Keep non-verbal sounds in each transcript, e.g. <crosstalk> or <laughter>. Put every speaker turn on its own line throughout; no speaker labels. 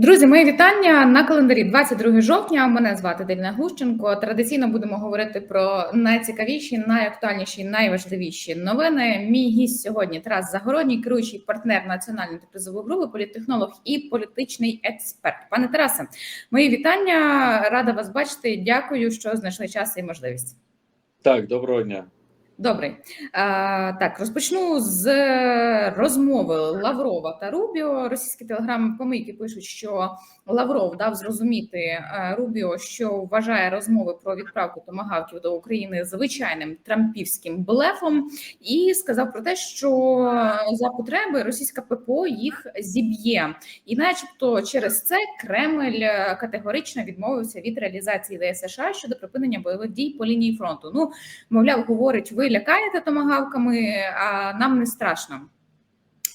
Друзі, мої вітання на календарі 22 жовтня. Мене звати Дельна Глущенко. Традиційно будемо говорити про найцікавіші, найактуальніші, найважливіші новини. Мій гість сьогодні Тарас Загородній, керуючий партнер національної антикризової групи, політтехнолог і політичний експерт. Пане Тарасе, мої вітання. Рада вас бачити. Дякую, що знайшли час і можливість.
Так, доброго дня.
Добрий а, так розпочну з розмови Лаврова та Рубіо. Російські телеграм-помийки пишуть, що Лавров дав зрозуміти е, Рубіо, що вважає розмови про відправку томагавків до України звичайним трампівським блефом, і сказав про те, що за потреби російська ППО їх зіб'є, і, начебто, через це Кремль е, категорично відмовився від реалізації ідеї США щодо припинення бойових дій по лінії фронту. Ну мовляв, говорить, ви лякаєте томагавками, а нам не страшно.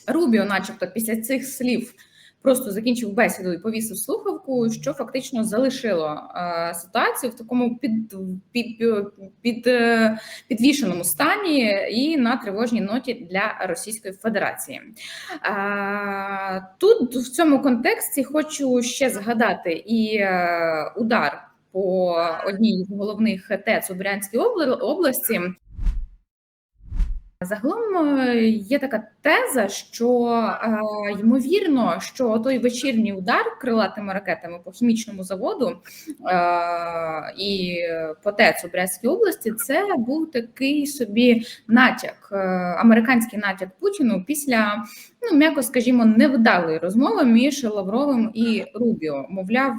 Рубіо, начебто, після цих слів просто закінчив бесіду і повісив слухавку, що фактично залишило е, ситуацію в такому під, під, під, е, підвішеному стані і на тривожній ноті для Російської Федерації. Е, тут в цьому контексті хочу ще згадати і удар по одній з головних ТЕЦ у Брянській обла- області. Загалом е, є така теза, що е, ймовірно, що той вечірній удар крилатими ракетами по хімічному заводу е, і по ТЕЦ у Брянській області це був такий собі натяк, американський натяк Путіну після, ну м'яко скажімо, невдалої розмови між Лавровим і Рубіо. Мовляв,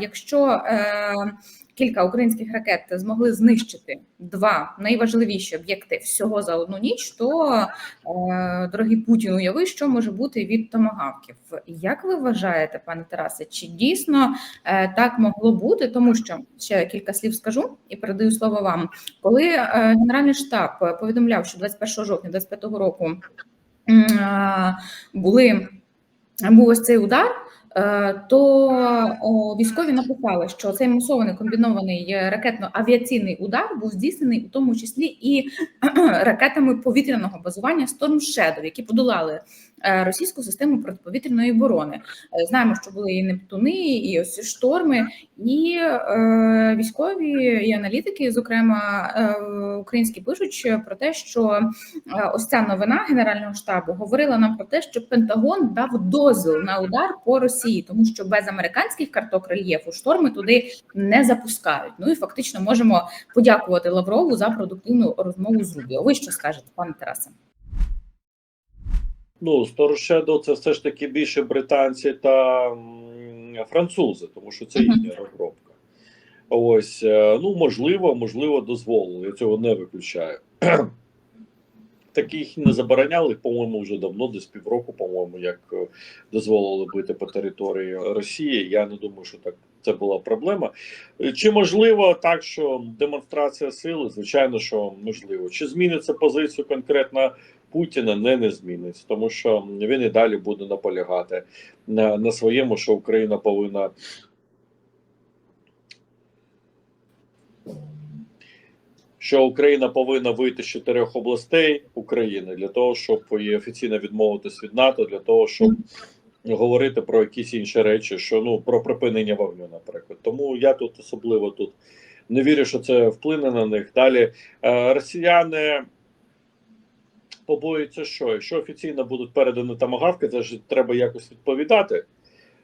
якщо е, кілька українських ракет змогли знищити два найважливіші об'єкти всього за одну ніч, то е, дорогий Путін уяви, що може бути від томагавків. Як ви вважаєте, пане Тарасе, чи дійсно е, так могло бути? Тому що ще кілька слів скажу і передаю слово вам. Коли е, Генеральний штаб повідомляв, що 21 жовтня 25 року були був ось цей удар. Е, То військові написали, що цей масований комбінований ракетно-авіаційний удар був здійснений у тому числі і <clears throat> ракетами повітряного базування Storm Shadow, які подолали е, російську систему протиповітряної оборони. Е, Знаємо, що були і Нептуни, і ось шторми, і е, військові і аналітики, зокрема е, українські, пишуть про те, що е, ось ця новина Генерального штабу говорила нам про те, що Пентагон дав дозвіл на удар по Росії, тому що без американських карток рельєфу шторми туди не запускають. Ну і фактично можемо подякувати Лаврову за продуктивну розмову з Рубіо. Ви що скажете, пане Тарасе?
Ну, Сторшедо це все ж таки більше британці та французи, тому що це їхня розробка. Ось, е, ну, можливо, можливо, дозволили. Я цього не виключаю. <clears throat> Таких не забороняли, по-моєму, вже давно, десь півроку, по-моєму, як е, дозволили бити по території Росії. Я не думаю, що так це була проблема. Е, Чи можливо так, що демонстрація сили? Звичайно, що можливо. Чи зміниться позицію конкретно Путіна? Не, не зміниться, тому що він і далі буде наполягати на, на своєму, що Україна повинна. Що Україна повинна вийти з чотирьох областей України для того, щоб і офіційно відмовитись від НАТО, для того, щоб говорити про якісь інші речі, що ну про припинення вогню, наприклад. Тому я тут особливо тут не вірю, що це вплине на них. Далі е, росіяни побоюються, що якщо офіційно будуть передані тамагавки, це ж треба якось відповідати.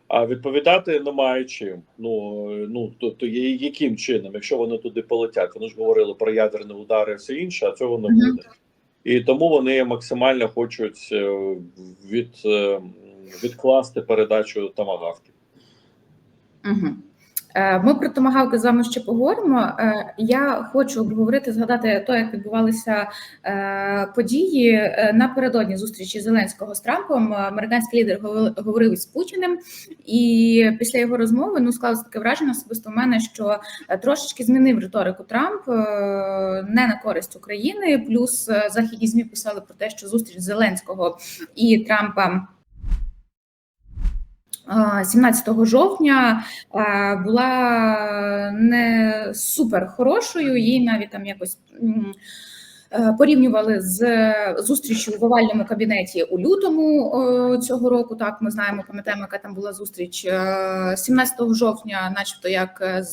А відповідати немає чим. Ну ну тобто є- яким чином, якщо вони туди полетять, вони ж говорили про ядерні удари, і все інше, а цього не буде. І тому вони максимально хочуть е, від, е, відкласти передачу тамагавки.
Угу. Ми про томагавки з вами ще поговоримо. Е, Я хочу обговорити, згадати то, як відбувалися е, події Е, напередодні зустрічі Зеленського з Трампом. Американський лідер говори- говорив із Путіним, і після його розмови ну склалося таке враження особисто в мене, що е, трошечки змінив риторику Трамп е, не на користь України. Плюс е, західні змі писали про те, що зустріч Зеленського і Трампа. Е, 17 жовтня е, була не супер хорошою, її навіть там якось е, порівнювали з зустрічю в овальному кабінеті у лютому е, цього року. Так, ми знаємо, пам'ятаємо, яка там була зустріч Е, 17 жовтня, начебто, як е,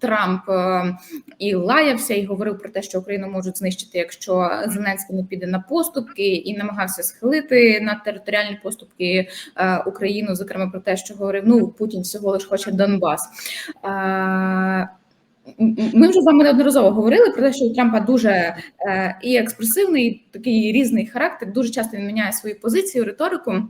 Трамп е, і лаявся, і говорив про те, що Україну можуть знищити, якщо Зеленський не піде на поступки, і намагався схилити на територіальні поступки е, Україну, зокрема про те, що говорив: ну Путін всього лиш хоче Донбас. Е, Ми вже з вами неодноразово говорили про те, що у Трампа дуже і експресивний, такий різний характер. Дуже часто він міняє свою позицію, риторику.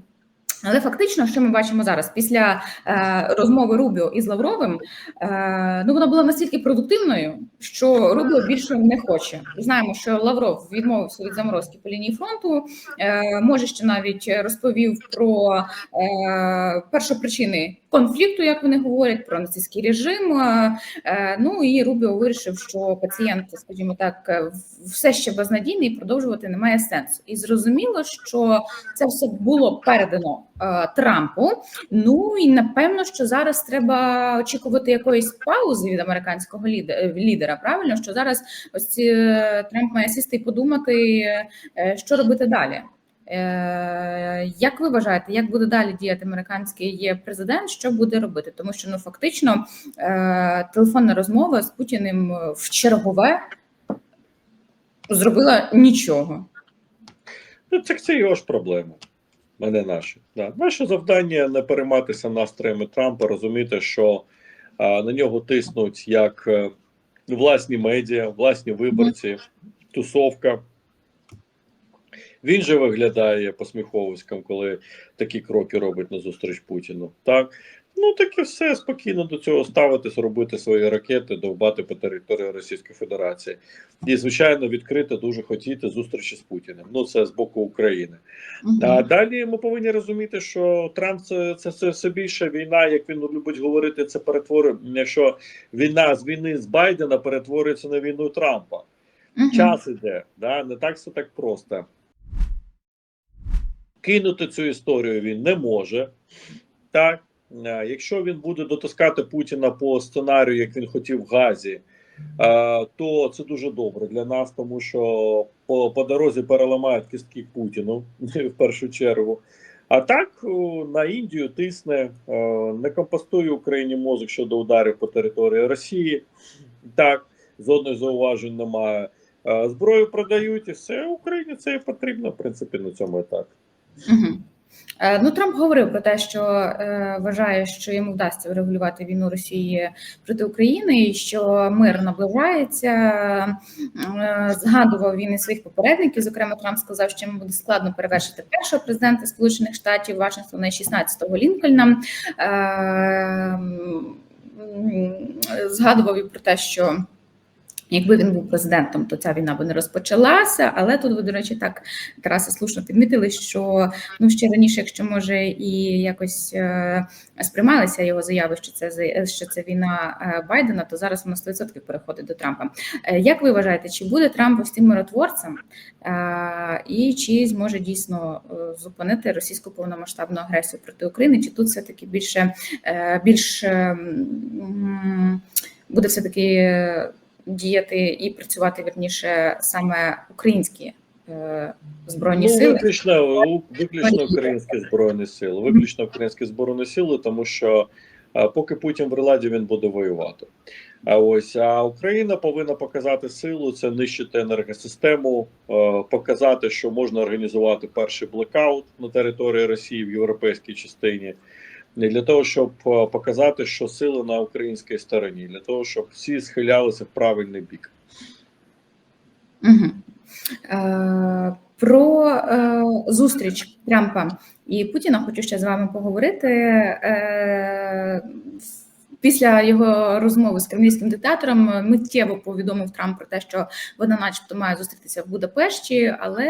Але фактично, що ми бачимо зараз після е, розмови Рубіо із Лавровим, е, ну вона була настільки продуктивною, що Рубіо більше не хоче. Знаємо, що Лавров відмовився від заморозки по лінії фронту. Е, може ще навіть розповів про е, першопричини конфлікту, як вони говорять, про нацистський режим. Е, е, ну і Рубіо вирішив, що пацієнт, скажімо так, все ще безнадійний і продовжувати немає сенсу. І зрозуміло, що це все було передано Трампу. Ну і напевно, що зараз треба очікувати якоїсь паузи від американського е, лідера. Правильно, що зараз ось е, Трамп має сісти і подумати, е, що робити далі. Е, Як ви вважаєте, як буде далі діяти американський президент? Що буде робити? Тому що ну фактично е, телефонна розмова з Путіним в чергове зробила нічого.
Ну, це, це його ж проблема, а не наші. Да. Наше завдання не перейматися настроями Трампа, розуміти, що а, на нього тиснуть як а, власні медіа, власні виборці, тусовка. Він же виглядає посміховиськом, коли такі кроки робить назустріч Путіну. Так ну так і все спокійно до цього ставитись, робити свої ракети, довбати по території Російської Федерації. І звичайно, відкрито дуже хотіти зустрічі з Путіним. Ну це з боку України. А далі ми повинні розуміти, що Трамп це, це, це все більше війна, як він любить говорити, це перетворює, що війна з війни з Байдена перетворюється на війну Трампа.
Мгм.
Час іде, да? не так все так просто. Кинути цю історію він не може. Так, якщо він буде дотискати Путіна по сценарію, як він хотів в Газі, е, то це дуже добре для нас, тому що по, по дорозі переламають кістки Путіну <laughs> в першу чергу. А так на Індію тисне, е, не компостує Україні мозок щодо ударів по території Росії. Так, жодних зауважень немає. Е, Зброю продають і все Україні це і потрібно, в принципі, на цьому етапі.
Мгм. Е, Ну, Трамп говорив про те, що е, вважає, що йому вдасться врегулювати війну Росії проти України, і що мир наближається. Е, Згадував він і своїх попередників. Зокрема, Трамп сказав, що йому буде складно перевершити першого президента Сполучених Штатів Вашингтона і 16-го Лінкольна. Е, м, Згадував і про те, що. Якби він був президентом, то ця війна би не розпочалася. Але тут ви, до речі, так Тараси слушно підмітили, що ну ще раніше, якщо може і якось е, сприймалися його заяви, що це що це війна е, Байдена, то зараз вона 100% переходить до Трампа. Е, як ви вважаєте, чи буде Трамп ось тим миротворцем, е, і чи зможе дійсно е, зупинити російську повномасштабну агресію проти України? Чи тут все таки більше е, більш е, буде все таки діяти і працювати вірніше саме українські е, збройні
ну,
сили?
Виключно, виключно українські збройні сили. Виключно українські збройні сили, тому що а, поки Путін в владі, він буде воювати. А ось а Україна повинна показати силу, це нищити енергосистему, е, показати, що можна організувати перший блекаут на території Росії в європейській частині. І для того, щоб е, показати, що сили на українській стороні, для того, щоб всі схилялися в правильний бік.
Угу. Е, про е, зустріч Трампа і Путіна хочу ще з вами поговорити. Е, Після його розмови з кремлівським диктатором миттєво повідомив Трамп про те, що вона, начебто, має зустрітися в Будапешті. Але,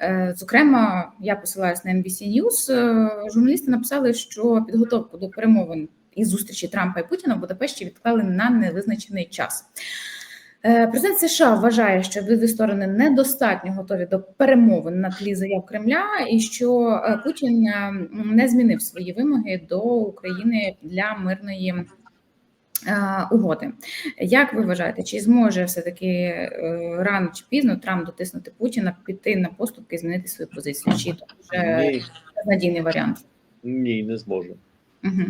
е, зокрема, я посилаюсь на NBC News, е, Журналісти написали, що підготовку до перемовин і зустрічі Трампа і Путіна в Будапешті відклали на невизначений час. Е, Президент США вважає, що обидві сторони недостатньо готові до перемовин на тлі заяв Кремля, і що е, Путін е, не змінив свої вимоги до України для мирної угоди. Як ви вважаєте, чи зможе все-таки е, рано чи пізно Трамп дотиснути Путіна, піти на поступки і змінити свою позицію? Чи це вже надійний варіант?
ні, не зможе.
Угу.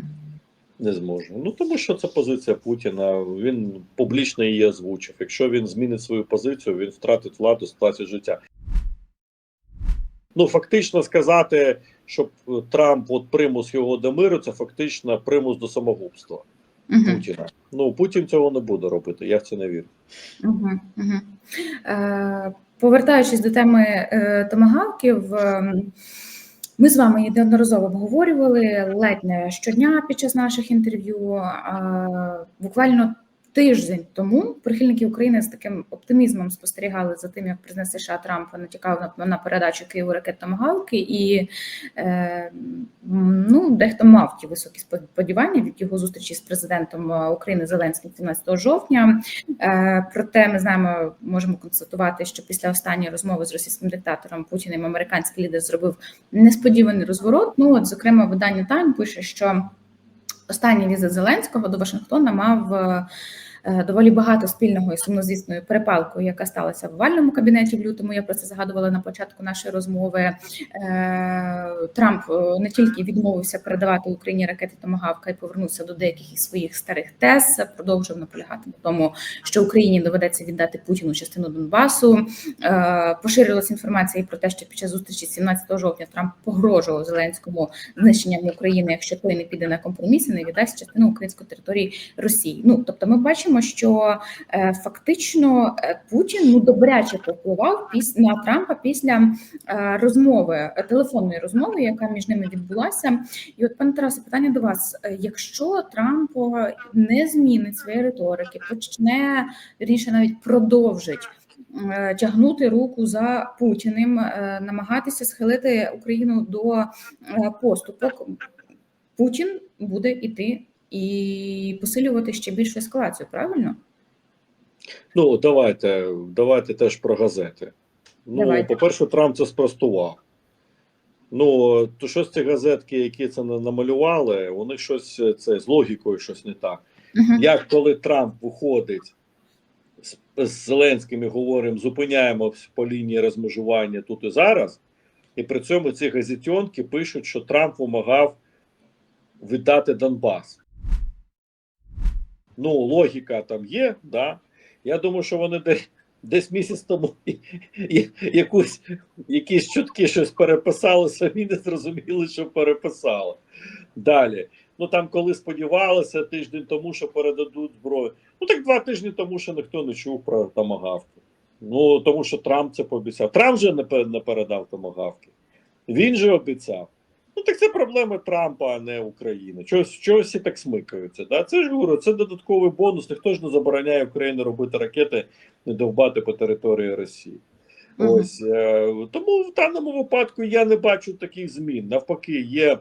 Не зможе. Ну тому що це позиція Путіна. Він публічно її озвучив. Якщо він змінить свою позицію, він втратить владу, сплатить життя. Ну, фактично сказати, щоб Трамп от примус його до миру, це фактично примус до самогубства
Угу.
Путіна. Ну Путін цього не буде робити. Я в це не вірю.
Угу, угу. Е, повертаючись до теми е, томагавків, е, ми з вами неодноразово обговорювали ледь не щодня під час наших інтерв'ю. Буквально тиждень тому прихильники України з таким оптимізмом спостерігали за тим, як президент США Трамп натякав на, передачу Києву ракет томагавки, і е, ну, дехто мав ті високі сподівання від його зустрічі з президентом е, України Зеленським 17 жовтня. Е, Проте ми знаємо, можемо констатувати, що після останньої розмови з російським диктатором Путіним американський лідер зробив несподіваний розворот. Ну от, зокрема, видання Time пише, що останній візит Зеленського до Вашингтона мав. Е, Доволі багато спільного і сумнозвісною перепалкою, яка сталася в овальному кабінеті в лютому. Я про це згадувала на початку нашої розмови. Е, Трамп е, не тільки відмовився передавати Україні ракети Томагавка і повернувся до деяких із своїх старих тез, продовжив наполягати на тому, що Україні доведеться віддати Путіну частину Донбасу. Поширилася інформація про те, що під час зустрічі 17 жовтня Трамп погрожував Зеленському знищенням України, якщо той не піде на компроміс і не віддасть частину української території Росії. Ну тобто, ми бачимо, що е, фактично е, Путін ну добряче повпливав піс на Трампа після е, розмови телефонної розмови, яка між ними відбулася. І от пане Тарасе, питання до вас: якщо Трамп не змінить своєї риторики, почне вірніше навіть продовжить. Тягнути руку за Путіним, намагатися схилити Україну до поступок. Путін буде іти і посилювати ще більшу ескалацію, правильно?
Ну давайте, давайте теж про газети. Ну,
Давайте.
по-перше, Трамп це спростував. Ну, то щось ці газетки, які це намалювали, них щось е, це з логікою щось не так.
Угу.
Як коли Трамп виходить з, з Зеленським і говоримо, зупиняємо по лінії розмежування тут і зараз, і при цьому ці газетенки пишуть, що Трамп вимагав віддати Донбас. Ну, логіка там є, да. Я думаю, що вони десь, десь місяць тому якусь, якісь чутки щось переписали, самі не зрозуміли, що переписали. Далі. Ну там, коли сподівалися тиждень тому, що передадуть зброю. Ну так два тижні тому, що ніхто не чув про томагавки. Ну тому що Трамп це пообіцяв. Трамп же не, не передав томагавки. Він же обіцяв. Так це проблеми Трампа, а не України. Чогось, чогось всі так смикаються. Да? Це ж говорю, це додатковий бонус. Ніхто ж не забороняє Україні робити ракети, не довбати по території Росії.
Мгм.
Ось е, тому в даному випадку я не бачу таких змін. Навпаки, є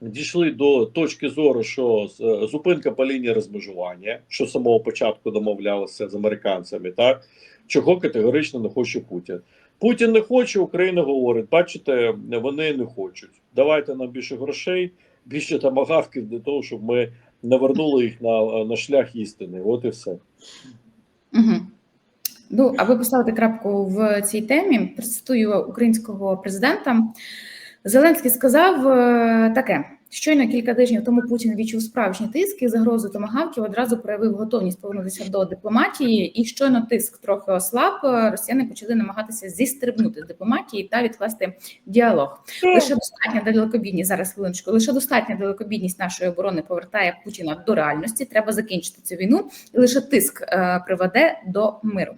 дійшли до точки зору, що е, зупинка по лінії розмежування, що з самого початку домовлялися з американцями, так чого категорично не хоче Путін. Путін не хоче, Україна говорить: бачите, вони не хочуть. Давайте нам більше грошей, більше тамагавків для того, щоб ми навернули їх на, на шлях істини. От і все.
Угу. Ну, аби поставити крапку в цій темі, процитую українського президента. Зеленський сказав е, таке: щойно кілька тижнів тому Путін відчув справжні тиск загрозу томагавків одразу проявив готовність повернутися до дипломатії. І щойно тиск трохи ослаб, е, росіяни почали намагатися зістрибнути з дипломатії та відкласти діалог. Лише достатня далекобійність зараз хвилиночку. Лише достатня далекобійність нашої оборони повертає Путіна до реальності. Треба закінчити цю війну, і лише тиск е, приведе до миру.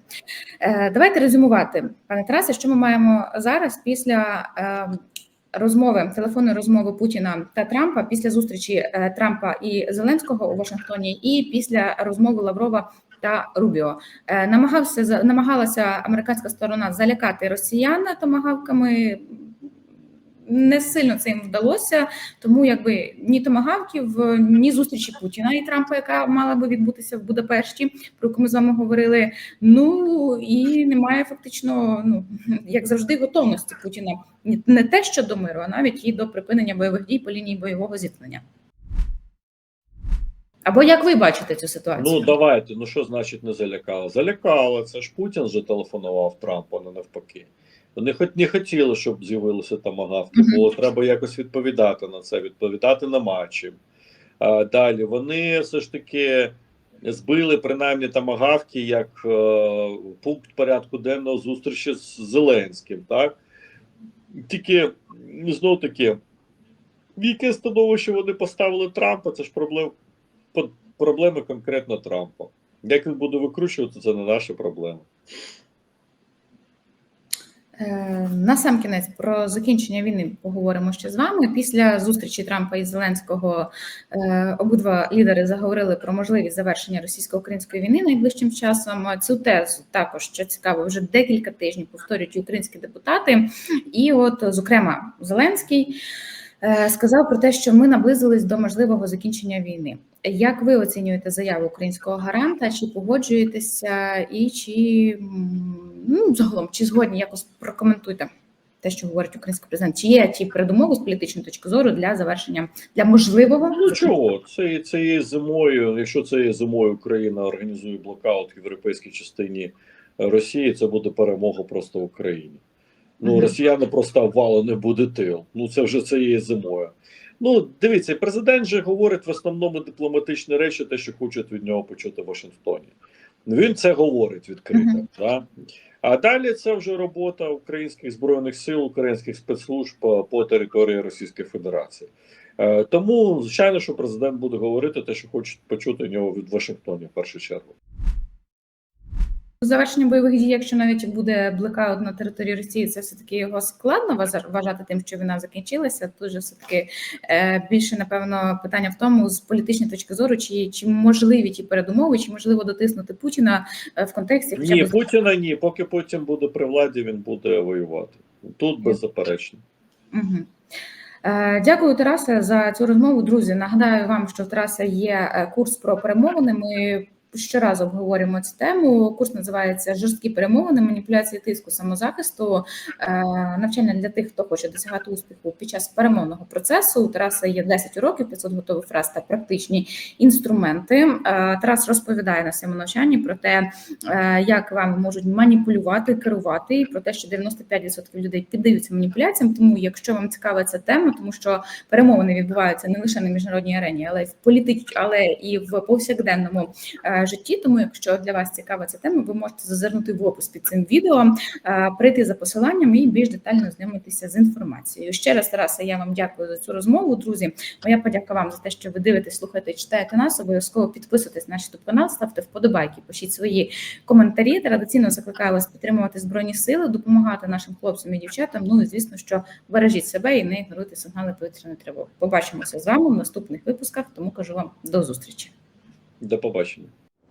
Е, давайте резюмувати, пане Тарасе, що ми маємо зараз після. Розмови телефонної розмови Путіна та Трампа після зустрічі е, Трампа і Зеленського у Вашингтоні, і після розмови Лаврова та Рубіо Е, намагався намагалася американська сторона залякати росіян томагавками. Не сильно це їм вдалося, тому якби ні томагавків, ні зустрічі Путіна і Трампа, яка мала би відбутися в Будапешті, про яку ми з вами говорили. Ну і немає фактично, ну як завжди, готовності Путіна не те, що до миру, а навіть і до припинення бойових дій по лінії бойового зіткнення. Або як ви бачите цю ситуацію?
Ну давайте. Ну що значить не залякала? Залякала. Це ж Путін же телефонував Трампу, а не навпаки. Вони хоч не хотіли, щоб з'явилися тамагавки,
Мгм.
бо треба якось відповідати на це, відповідати на матчі. А, далі вони все ж таки збили принаймні тамагавки як е, пункт порядку денного зустрічі з Зеленським, так? Тільки знов таки, в яке становище вони поставили Трампа, це ж проблем, проблеми конкретно Трампа. Як він буде викручувати, це не наша проблема.
Е, Насамкінець про закінчення війни поговоримо ще з вами. Після зустрічі Трампа і Зеленського е, обидва лідери заговорили про можливість завершення російсько-української війни найближчим часом. Цю тезу також що цікаво, вже декілька тижнів повторюють українські депутати. І, от, зокрема, Зеленський е, сказав про те, що ми наблизились до можливого закінчення війни. Як ви оцінюєте заяву українського гаранта? Чи погоджуєтеся, і чи ну загалом чи згодні якось прокоментуйте те, що говорить український президент? Чи є ті передумови з політичної точки зору для завершення для можливого
Ну чого, це, це є зимою. Якщо це є зимою, Україна організує блокаут в європейській частині Росії, це буде перемога просто в Україні. Ну, росіяни просто вало не буде тил. Ну це вже це є зимою. Ну, дивіться, президент же говорить в основному дипломатичні речі, те, що хочуть від нього почути в Вашингтоні. Він це говорить відкрито.
Мгм.
Да? А далі це вже робота українських збройних сил, українських спецслужб по, по території Російської Федерації. Е, тому, звичайно, що президент буде говорити те, що хочуть почути в нього від Вашингтоні в першу чергу.
Завершення бойових дій, якщо навіть буде блекаут на території Росії, це все таки його складно вважа- вважати тим, що війна закінчилася. Тут же все таки е, більше напевно питання в тому, з політичної точки зору, чи, чи можливі ті передумови, чи можливо дотиснути Путіна е, в контексті хоча
Ні,
б
Путіна ні. Поки Путін буде при владі, він буде воювати. Тут беззаперечно.
Угу. Дякую, Тарасе, за цю розмову. Друзі, нагадаю вам, що в Тараса є курс про перемовини. Ми щоразу обговорюємо цю тему. Курс називається Жорсткі перемовини, маніпуляції тиску самозахисту. Е, Навчання для тих, хто хоче досягати успіху під час перемовного процесу. У Тараса є 10 уроків, 500 готових фраз та практичні інструменти. Е, Тарас розповідає на своєму навчанні про те, е, як вами можуть маніпулювати, керувати, і про те, що 95% людей піддаються маніпуляціям. Тому, якщо вам цікава ця тема, тому що перемовини відбуваються не лише на міжнародній арені, але й в політич, але і в повсякденному житті. Тому, якщо для вас цікава ця тема, ви можете зазирнути в опис під цим відео, прийти за посиланням і більш детально знайомитися з інформацією. Ще раз, Тараса, я вам дякую за цю розмову, друзі. Моя подяка вам за те, що ви дивитесь, слухаєте, читаєте нас. Обов'язково підписуйтесь на наш канал, ставте вподобайки, пишіть свої коментарі. Традиційно закликаю вас підтримувати збройні сили, допомагати нашим хлопцям і дівчатам. Ну і звісно, що бережіть себе і не ігноруйте сигнали повітряної тривоги. Побачимося з вами в наступних випусках. Тому кажу вам до зустрічі.
До побачення.